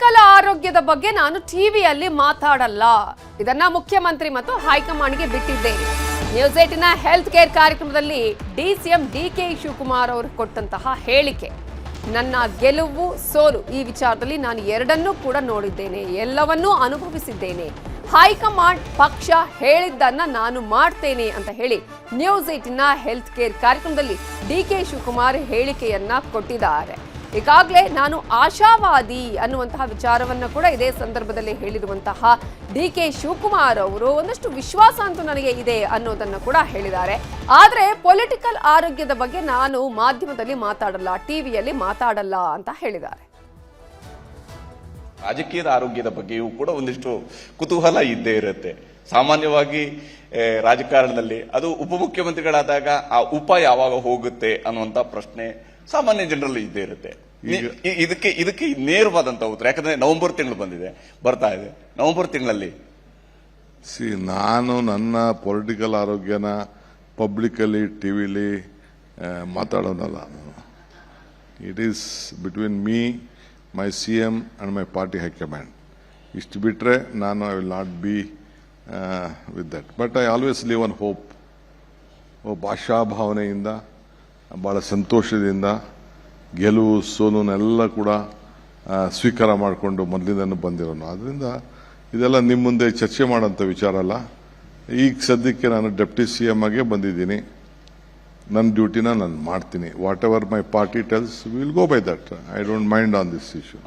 Political ಆರೋಗ್ಯದ ಬಗ್ಗೆ ನಾನು ಟಿವಿಯಲ್ಲಿ ಮಾತಾಡಲ್ಲ. ಇದನ್ನ ಮುಖ್ಯಮಂತ್ರಿ ಮತ್ತು ಹೈಕಮಾಂಡ್ಗೆ ಬಿಟ್ಟಿದ್ದೇನೆ. ನ್ಯೂಸ್ ಏಟಿನ ಹೆಲ್ತ್ ಕೇರ್ ಕಾರ್ಯಕ್ರಮದಲ್ಲಿ ಡಿಸಿಎಂ ಡಿ ಕೆ ಶಿವಕುಮಾರ್ ಅವರು ಕೊಟ್ಟಂತಹ ಹೇಳಿಕೆ. ನನ್ನ ಗೆಲುವು ಸೋಲು ಈ ವಿಚಾರದಲ್ಲಿ ನಾನು ಎರಡನ್ನೂ ಕೂಡ ನೋಡಿದ್ದೇನೆ, ಎಲ್ಲವನ್ನೂ ಅನುಭವಿಸಿದ್ದೇನೆ. ಹೈಕಮಾಂಡ್ ಪಕ್ಷ ಹೇಳಿದ್ದನ್ನ ನಾನು ಮಾಡ್ತೇನೆ ಅಂತ ಹೇಳಿ ನ್ಯೂಸ್ ಏಟಿನ ಹೆಲ್ತ್ ಕೇರ್ ಕಾರ್ಯಕ್ರಮದಲ್ಲಿ ಡಿ ಕೆ ಶಿವಕುಮಾರ್ ಹೇಳಿಕೆಯನ್ನ ಕೊಟ್ಟಿದ್ದಾರೆ. ಈಗಾಗಲೇ ನಾನು ಆಶಾವಾದಿ ಅನ್ನುವಂತಹ ವಿಚಾರವನ್ನ ಕೂಡ ಇದೇ ಸಂದರ್ಭದಲ್ಲಿ ಹೇಳಿರುವಂತಹ ಡಿ ಕೆ ಶಿವಕುಮಾರ್ ಅವರು ಒಂದಷ್ಟು ವಿಶ್ವಾಸ ಅಂತೂ ನನಗೆ ಇದೆ ಅನ್ನೋದನ್ನು ಕೂಡ ಹೇಳಿದ್ದಾರೆ. ಆದರೆ ಪೊಲಿಟಿಕಲ್ ಆರೋಗ್ಯದ ಬಗ್ಗೆ ನಾನು ಮಾಧ್ಯಮದಲ್ಲಿ ಮಾತಾಡಲ್ಲ, ಟಿವಿಯಲ್ಲಿ ಮಾತಾಡಲ್ಲ ಅಂತ ಹೇಳಿದ್ದಾರೆ. ರಾಜಕೀಯದ ಆರೋಗ್ಯದ ಬಗ್ಗೆಯೂ ಕೂಡ ಒಂದಿಷ್ಟು ಕುತೂಹಲ ಇದ್ದೇ ಇರುತ್ತೆ. ಸಾಮಾನ್ಯವಾಗಿ ರಾಜಕಾರಣದಲ್ಲಿ ಅದು ಉಪಮುಖ್ಯಮಂತ್ರಿಗಳಾದಾಗ ಆ ಉಪ ಯಾವಾಗ ಹೋಗುತ್ತೆ ಅನ್ನುವಂಥ ಪ್ರಶ್ನೆ ಸಾಮಾನ್ಯ ಜನರಲ್ಲಿ ಇದ್ದೇ ಇರುತ್ತೆ. ಇದಕ್ಕೆ ಇದಕ್ಕೆ ನೇರವಾದಂತ ಉತ್ತರ. ಯಾಕಂದ್ರೆ ನವೆಂಬರ್ ತಿಂಗಳು ಬಂದಿದೆ. ಬರ್ತಾ ಇದೆ. ನವೆಂಬರ್ ತಿಂಗಳಲ್ಲಿ. ಸಿ ನಾನು ನನ್ನ ಪೊಲಿಟಿಕಲ್ ಆರೋಗ್ಯನ ಪಬ್ಲಿಕಲಿ ಟಿವಿಲಿ ಮಾತಾಡೋನಲ್ಲ it is between me my C M and my party high command ಇಷ್ಟು ಬಿಟ್ಟರೆ ನಾನು I will not be with that but I always live on hope ಭಾಷಾ ಭಾವನೆಯಿಂದ ಭಾಳ ಸಂತೋಷದಿಂದ ಗೆಲುವು ಸೋಲುನೆಲ್ಲ ಕೂಡ ಸ್ವೀಕಾರ ಮಾಡಿಕೊಂಡು ಮೊದಲಿಂದನೂ ಬಂದಿರೋನು. ಆದ್ದರಿಂದ ಇದೆಲ್ಲ ನಿಮ್ಮ ಮುಂದೆ ಚರ್ಚೆ ಮಾಡೋಂಥ ವಿಚಾರ ಅಲ್ಲ. ಈಗ ಸದ್ಯಕ್ಕೆ ನಾನು ಡೆಪ್ಟಿ ಸಿ ಎಂ ಆಗೇ ಬಂದಿದ್ದೀನಿ. ನನ್ನ ಡ್ಯೂಟಿನ ನಾನು ಮಾಡ್ತೀನಿ. Whatever my party tells will go by that I don't mind on this issue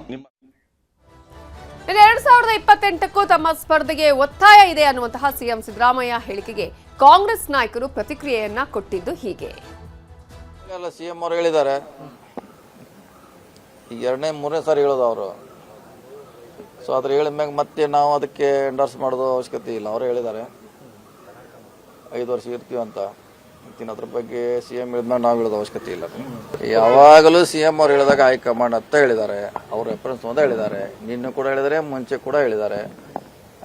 ಇನ್ನು ಎರಡ್ ಸಾವಿರದ ಇಪ್ಪತ್ತೆಂಟಕ್ಕೂ ತಮ್ಮ ಸ್ಪರ್ಧೆಗೆ ಒತ್ತಾಯ ಇದೆ ಅನ್ನುವಂತಹ ಸಿಎಂ ಸಿದ್ದರಾಮಯ್ಯ ಹೇಳಿಕೆಗೆ ಕಾಂಗ್ರೆಸ್ ನಾಯಕರು ಪ್ರತಿಕ್ರಿಯೆಯನ್ನ ಕೊಟ್ಟಿದ್ದು ಹೀಗೆ. ಎಲ್ಲ ಸಿ ಎಂ ಅವ್ರು ಹೇಳಿದ್ದಾರೆ. ಈಗ ಎರಡನೇ, ಮೂರನೇ ಸಾರಿ ಹೇಳೋದು ಅವರು. ಸೊ ಅದ್ರ ಹೇಳಿದ ಮ್ಯಾಗ ಮತ್ತೆ ನಾವು ಅದಕ್ಕೆ ಎಂಡರ್ಸ್ ಮಾಡೋದು ಅವಶ್ಯಕತೆ ಇಲ್ಲ. ಅವರು ಹೇಳಿದ್ದಾರೆ. ಐದು ವರ್ಷ ಇರ್ತೀವಿ ಅಂತ. ಮತ್ತಿನ್ನು ಅದ್ರ ಬಗ್ಗೆ ಸಿ ಎಂ ಹೇಳಿದ್ಮೇಲೆ ನಾವು ಹೇಳೋದು ಅವಶ್ಯಕತೆ ಇಲ್ಲ. ಯಾವಾಗಲೂ ಸಿ ಎಂ ಅವ್ರು ಹೇಳಿದಾಗ ಹೈಕಮಾಂಡ್ ಅಂತ ಹೇಳಿದ್ದಾರೆ. ಅವ್ರ ರೆಫರೆನ್ಸ್ ಅಂತ ಹೇಳಿದ್ದಾರೆ. ನಿನ್ನೆ ಕೂಡ ಹೇಳಿದರೆ ಮುಂಚೆ ಕೂಡ ಹೇಳಿದ್ದಾರೆ.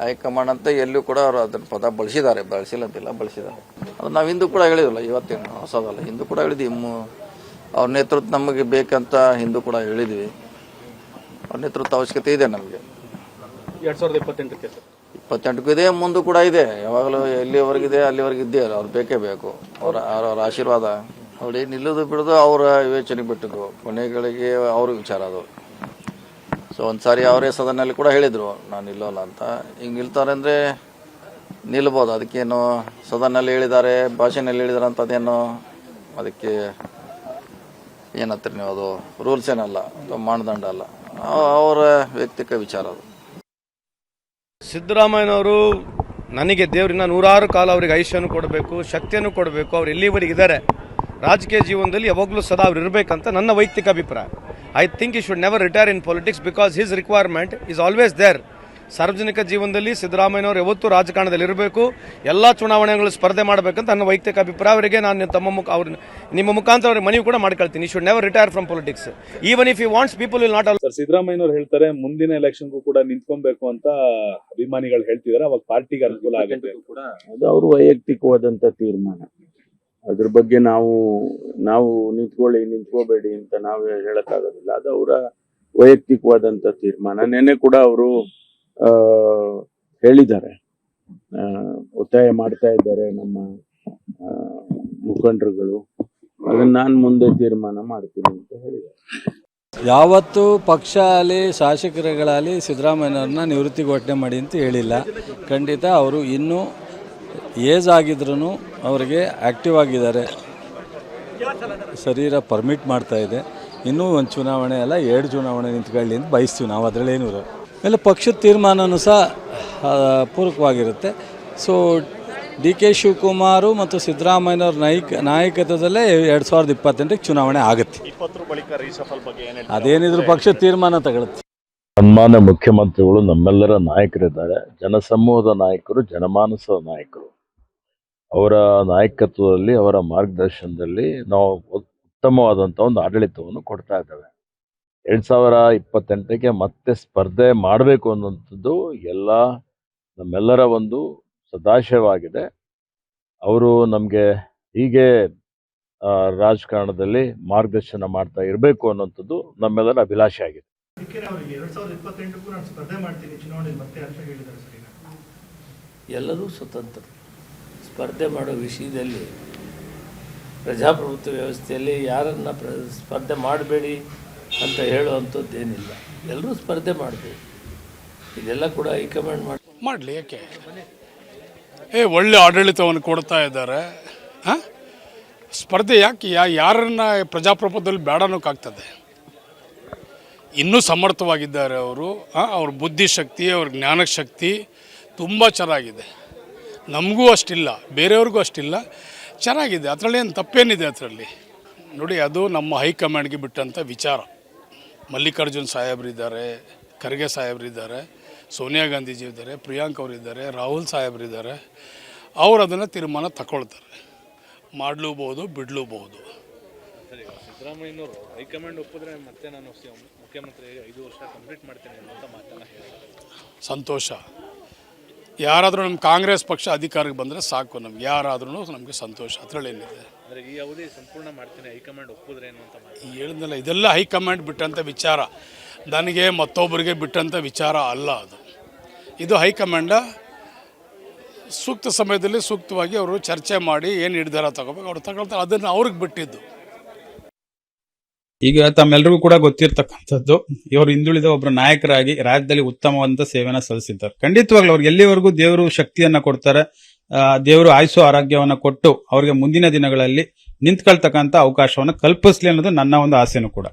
ಹೈಕಮಾಂಡ್ ಅಂತ ಎಲ್ಲೂ ಕೂಡ ಅವರು ಅದನ್ನ ಪದ ಬಳಸಿದ್ದಾರೆ. ಬಳಸಿಲ್ಲ ಅಂತಿಲ್ಲ, ಬಳಸಿದ್ದಾರೆ. ಅದು ನಾವು ಹಿಂದೂ ಕೂಡ ಹೇಳಿದ್ರಲ್ಲ ಇವತ್ತೇನು ಹೊಸದಲ್ಲ. ಹಿಂದೂ ಕೂಡ ಹೇಳಿದ್ವಿ ಅವ್ರ ನೇತೃತ್ವ ನಮಗೆ ಬೇಕಂತ ಹಿಂದೂ ಕೂಡ ಹೇಳಿದ್ವಿ. ಅವ್ರ ನೇತೃತ್ವ ಅವಶ್ಯಕತೆ ಇದೆ ನಮಗೆ. ಎರಡ್ ಸಾವಿರದ ಇಪ್ಪತ್ತೆಂಟಕ್ಕೆ ಸರ್. ಇಪ್ಪತ್ತೆಂಟಕ್ಕೂ ಇದೆ ಮುಂದೂ ಕೂಡ ಇದೆ. ಯಾವಾಗಲೂ ಎಲ್ಲಿವರೆಗಿದೆ ಅಲ್ಲಿವರೆಗೆ ಇದ್ದೇ ಅವ್ರು ಬೇಕೇ ಬೇಕು. ಅವ್ರ ಅವ್ರ ಆಶೀರ್ವಾದ. ನೋಡಿ ನಿಲ್ಲೋದು ಬಿಡೋದು ಅವರ ವಿವೇಚನೆ ಬಿಟ್ಟದ್ದು. ಕೊನೆಗಳಿಗೆ ಅವ್ರ ವಿಚಾರ ಅದು. ಸೊ ಒಂದ್ಸಾರಿ ಅವರೇ ಸದನಲ್ಲಿ ಕೂಡ ಹೇಳಿದರು ನಾನು ನಿಲ್ಲೋಲ್ಲ ಅಂತ. ಹಿಂಗೆ ನಿಲ್ತಾರೆ ಅಂದರೆ ನಿಲ್ಬೋದು. ಅದಕ್ಕೇನು ಸದನಲ್ಲಿ ಹೇಳಿದ್ದಾರೆ ಭಾಷೆನಲ್ಲಿ ಹೇಳಿದಾರೆ ಅಂತ ಅದೇನು ಅದಕ್ಕೆ ಏನಂತೀರಿ ನೀವು ಅದು ರೂಲ್ಸ್ ಏನಲ್ಲ ಅಥವಾ ಮಾನದಂಡ ಅಲ್ಲ. ಅವರ ವ್ಯಕ್ತಿಕ ವಿಚಾರ ಅದು. ಸಿದ್ದರಾಮಯ್ಯನವರು ನನಗೆ ದೇವರಿನ ನೂರಾರು ಕಾಲ ಅವರಿಗೆ ಆಯುಷ್ಯನು ಕೊಡಬೇಕು, ಶಕ್ತಿಯನ್ನು ಕೊಡಬೇಕು, ಅವ್ರು ಎಲ್ಲಿವರೆಗೆ ಇದ್ದಾರೆ, ರಾಜಕೀಯ ಜೀವನದಲ್ಲಿ ಯಾವಾಗಲೂ ಸದಾ ಅವ್ರು ಇರಬೇಕಂತ ನನ್ನ ವೈಯಕ್ತಿಕ ಅಭಿಪ್ರಾಯ. I think you should never retire in politics because his requirement is always there ಸಾರ್ವಜನಿಕ ಜೀವನದಲ್ಲಿ ಸಿದ್ದರಾಮಯ್ಯನವರು ಯಾವತ್ತೂ ರಾಜಕಾರಣದಲ್ಲಿ ಇರಬೇಕು ಎಲ್ಲ ಚುನಾವಣೆಗಳು ಸ್ಪರ್ಧೆ ಮಾಡಬೇಕಂತ ನನ್ನ ವೈಯಕ್ತಿಕ ಅಭಿಪ್ರಾಯ. ಅವರಿಗೆ ನಾನು ತಮ್ಮ ಮುಖ ಅವ್ರ ನಿಮ್ಮ ಮುಖಾಂತರ ಅವ್ರಿಗೆ ಮನವಿ ಕೂಡ ಮಾಡ್ಕೊಳ್ತೀನಿ. Should never retire from politics even if you wants people will not sir ಸಿದ್ದರಾಮಯ್ಯನವರು ಹೇಳ್ತಾರೆ ಮುಂದಿನ ಎಲೆಕ್ಷನ್ಗೂ ಕೂಡ ನಿಂತ್ಕೊಬೇಕು ಅಂತ ಅಭಿಮಾನಿಗಳು ಹೇಳ್ತಿದ್ದಾರೆ. ಅವಾಗ ಪಾರ್ಟಿಗೆ ಅನುಕೂಲ ಆಗುತ್ತೆ ಅದು ಅವ್ರ ವೈಯಕ್ತಿಕವಾದಂತ ತೀರ್ಮಾನ. ಅದ್ರ ಬಗ್ಗೆ ನಾವು ನಾವು ನಿಂತ್ಕೊಳ್ಳಿ ನಿಂತ್ಕೋಬೇಡಿ ಅಂತ ನಾವು ಹೇಳಕ್ಕಾಗೋದಿಲ್ಲ. ಅದು ಅವರ ವೈಯಕ್ತಿಕವಾದಂತ ತೀರ್ಮಾನ. ನೆನ್ನೆ ಕೂಡ ಅವರು ಹೇಳಿದ್ದಾರೆ. ಒತ್ತಾಯ ಮಾಡ್ತಾ ಇದ್ದಾರೆ ನಮ್ಮ ಮುಖಂಡರುಗಳು. ಅದನ್ನ ನಾನು ಮುಂದೆ ತೀರ್ಮಾನ ಮಾಡ್ತೀನಿ ಅಂತ ಹೇಳಿದ್ದಾರೆ. ಯಾವತ್ತು ಪಕ್ಷ ಆಗಲಿ ಶಾಸಕರುಗಳಾಗಲಿ ಸಿದ್ದರಾಮಯ್ಯವ್ರನ್ನ ನಿವೃತ್ತಿ ಘೋಷಣೆ ಮಾಡಿ ಅಂತ ಹೇಳಿಲ್ಲ. ಖಂಡಿತ ಅವರು ಇನ್ನೂ ಏಜ್ ಆಗಿದ್ರೂ ಅವರಿಗೆ ಆ್ಯಕ್ಟಿವ್ ಆಗಿದ್ದಾರೆ. ಶರೀರ ಪರ್ಮಿಟ್ ಮಾಡ್ತಾ ಇದೆ. ಇನ್ನೂ ಒಂದು ಚುನಾವಣೆ ಅಲ್ಲ, ಎರಡು ಚುನಾವಣೆ ನಿಂತ್ಕೊಳ್ಳಿ ಅಂತ ಬಯಸ್ತೀವಿ ನಾವು ಅದರಲ್ಲೇನೂ ಆಮೇಲೆ ಪಕ್ಷದ ತೀರ್ಮಾನವೂ ಸಹ ಪೂರಕವಾಗಿರುತ್ತೆ. ಸೊ ಡಿ ಕೆ ಶಿವಕುಮಾರು ಮತ್ತು ಸಿದ್ದರಾಮಯ್ಯವ್ರ ನಾಯಕ ನಾಯಕತ್ವದಲ್ಲೇ ಎರಡು ಸಾವಿರದ ಇಪ್ಪತ್ತೆಂಟಕ್ಕೆ ಚುನಾವಣೆ ಆಗುತ್ತೆ. ಇಪ್ಪತ್ತರ ಬಳಿಕ ರೀಸಫಲ್ ಬಗ್ಗೆ ಏನ್ ಅದೇನಿದ್ರು ಪಕ್ಷ ತೀರ್ಮಾನ ತಗೊಳುತ್ತೆ. ಸನ್ಮಾನ್ಯ ಮುಖ್ಯಮಂತ್ರಿಗಳು ನಮ್ಮೆಲ್ಲರ ನಾಯಕರಿದ್ದಾರೆ. ಜನಸಮೂಹದ ನಾಯಕರು ಜನಮಾನಸದ ನಾಯಕರು. ಅವರ ನಾಯಕತ್ವದಲ್ಲಿ ಅವರ ಮಾರ್ಗದರ್ಶನದಲ್ಲಿ ನಾವು ಉತ್ತಮವಾದಂಥ ಒಂದು ಆಡಳಿತವನ್ನು ಕೊಡ್ತಾ ಇದ್ದೇವೆ. ಎರಡ್ ಸಾವಿರ ಇಪ್ಪತ್ತೆಂಟಕ್ಕೆ ಮತ್ತೆ ಸ್ಪರ್ಧೆ ಮಾಡಬೇಕು ಅನ್ನೋಂಥದ್ದು ಎಲ್ಲ ನಮ್ಮೆಲ್ಲರ ಒಂದು ಸದಾಶಯವಾಗಿದೆ. ಅವರು ನಮಗೆ ಹೀಗೆ ರಾಜಕಾರಣದಲ್ಲಿ ಮಾರ್ಗದರ್ಶನ ಮಾಡ್ತಾ ಇರಬೇಕು ಅನ್ನೋಂಥದ್ದು ನಮ್ಮೆಲ್ಲರ ಅಭಿಲಾಷೆ ಆಗಿದೆ. ಎಲ್ಲರೂ ಸ್ವತಂತ್ರ. ಸ್ಪರ್ಧೆ ಮಾಡೋ ವಿಷಯದಲ್ಲಿ ಪ್ರಜಾಪ್ರಭುತ್ವ ವ್ಯವಸ್ಥೆಯಲ್ಲಿ ಯಾರನ್ನ ಪ್ರ ಸ್ಪರ್ಧೆ ಮಾಡಬೇಡಿ ಅಂತ ಹೇಳುವಂಥದ್ದೇನಿಲ್ಲ. ಎಲ್ಲರೂ ಸ್ಪರ್ಧೆ ಮಾಡಬೇಕು. ಇದೆಲ್ಲ ಕೂಡ ಹೈಕಮಾಂಡ್ ಮಾಡಿ ಮಾಡಲಿ ಯಾಕೆ? ಏ, ಒಳ್ಳೆ ಆಡಳಿತವನ್ನು ಕೊಡ್ತಾ ಇದ್ದಾರೆ. ಹಾಂ? ಸ್ಪರ್ಧೆ ಯಾಕೆ? ಯಾ ಯಾರನ್ನ ಪ್ರಜಾಪ್ರಭುತ್ವದಲ್ಲಿ ಬೇಡ ಅನ್ನೋಕ್ಕಾಗ್ತದೆ. ಇನ್ನೂ ಸಮರ್ಥವಾಗಿದ್ದಾರೆ ಅವರು. ಅವ್ರ ಬುದ್ಧಿಶಕ್ತಿ ಅವ್ರ ಜ್ಞಾನಶಕ್ತಿ ತುಂಬ ಚೆನ್ನಾಗಿದೆ. ನಮಗೂ ಅಷ್ಟಿಲ್ಲ, ಬೇರೆಯವ್ರಿಗೂ ಅಷ್ಟಿಲ್ಲ. ಚೆನ್ನಾಗಿದೆ. ಅದರಲ್ಲಿ ಏನು ತಪ್ಪೇನಿದೆ ಅದರಲ್ಲಿ? ನೋಡಿ, ಅದು ನಮ್ಮ ಹೈಕಮಾಂಡ್ಗೆ ಬಿಟ್ಟಂಥ ವಿಚಾರ. ಮಲ್ಲಿಕಾರ್ಜುನ್ ಸಾಹೇಬರಿದ್ದಾರೆ ಖರ್ಗೆ ಸಾಹೇಬ್ರಿದ್ದಾರೆ ಸೋನಿಯಾ ಗಾಂಧೀಜಿ ಇದ್ದಾರೆ ಪ್ರಿಯಾಂಕ್ ಅವರಿದ್ದಾರೆ ರಾಹುಲ್ ಸಾಹೇಬರಿದ್ದಾರೆ ಅವರು ಅದನ್ನು ತೀರ್ಮಾನ ತಗೊಳ್ತಾರೆ ಮಾಡಲೂಬಹುದು ಬಿಡಲೂಬಹುದು. ಸಿದ್ದರಾಮಯ್ಯನವರು ಹೈಕಮಾಂಡ್ ಒಪ್ಪಿದ್ರೆ ಮತ್ತೆ ನಾನು ಮುಖ್ಯಮಂತ್ರಿ ಐದು ವರ್ಷ ಕಂಪ್ಲೀಟ್ ಮಾಡ್ತೇನೆ ಅಂತ ಮಾತನ್ನ ಸಂತೋಷ. ಯಾರಾದರೂ ನಮ್ಮ ಕಾಂಗ್ರೆಸ್ ಪಕ್ಷ ಅಧಿಕಾರಕ್ಕೆ ಬಂದರೆ ಸಾಕು ನಮ್ಗೆ. ಯಾರಾದ್ರೂ ನಮಗೆ ಸಂತೋಷ. ಅದರಲ್ಲಿ ಏನಿದೆ ಅಂದ್ರೆ ಈ ಅವಧಿ ಸಂಪೂರ್ಣ ಮಾಡ್ತೀನಿ ಹೈಕಮಾಂಡ್ ಒಪ್ಪಿದ್ರೇನು ಅಂತ ಮಾತು ಹೇಳಿದ್ನಲ್ಲ ಇದೆಲ್ಲ ಹೈಕಮಾಂಡ್ ಬಿಟ್ಟಂಥ ವಿಚಾರ. ನನಗೆ ಮತ್ತೊಬ್ಬರಿಗೆ ಬಿಟ್ಟಂಥ ವಿಚಾರ ಅಲ್ಲ ಅದು. ಇದು ಹೈಕಮಾಂಡ ಸೂಕ್ತ ಸಮಯದಲ್ಲಿ ಸೂಕ್ತವಾಗಿ ಅವರು ಚರ್ಚೆ ಮಾಡಿ ಏನು ನಿರ್ಧಾರ ತಗೋಬೇಕು ಅವ್ರು ತಗೊಳ್ತಾರೆ. ಅದನ್ನು ಅವ್ರಿಗೆ ಬಿಟ್ಟಿದ್ದು. ಈಗ ತಮ್ಮೆಲ್ಲರಿಗೂ ಕೂಡ ಗೊತ್ತಿರ್ತಕ್ಕಂಥದ್ದು ಇವರು ಹಿಂದುಳಿದ ಒಬ್ಬರು ನಾಯಕರಾಗಿ ರಾಜ್ಯದಲ್ಲಿ ಉತ್ತಮವಾದಂತ ಸೇವೆಯನ್ನು ಸಲ್ಲಿಸಿದ್ದಾರೆ. ಖಂಡಿತವಾಗ್ಲೂ ಅವ್ರಿಗೆ ಎಲ್ಲಿವರೆಗೂ ದೇವರು ಶಕ್ತಿಯನ್ನ ಕೊಡ್ತಾರೆ ದೇವರು ಆಯುಸು ಆರೋಗ್ಯವನ್ನ ಕೊಟ್ಟು ಅವ್ರಿಗೆ ಮುಂದಿನ ದಿನಗಳಲ್ಲಿ ನಿಂತ್ಕೊಳ್ತಕ್ಕಂಥ ಅವಕಾಶವನ್ನು ಕಲ್ಪಿಸ್ಲಿ ಅನ್ನೋದು ನನ್ನ ಒಂದು ಆಸೆನೂ ಕೂಡ.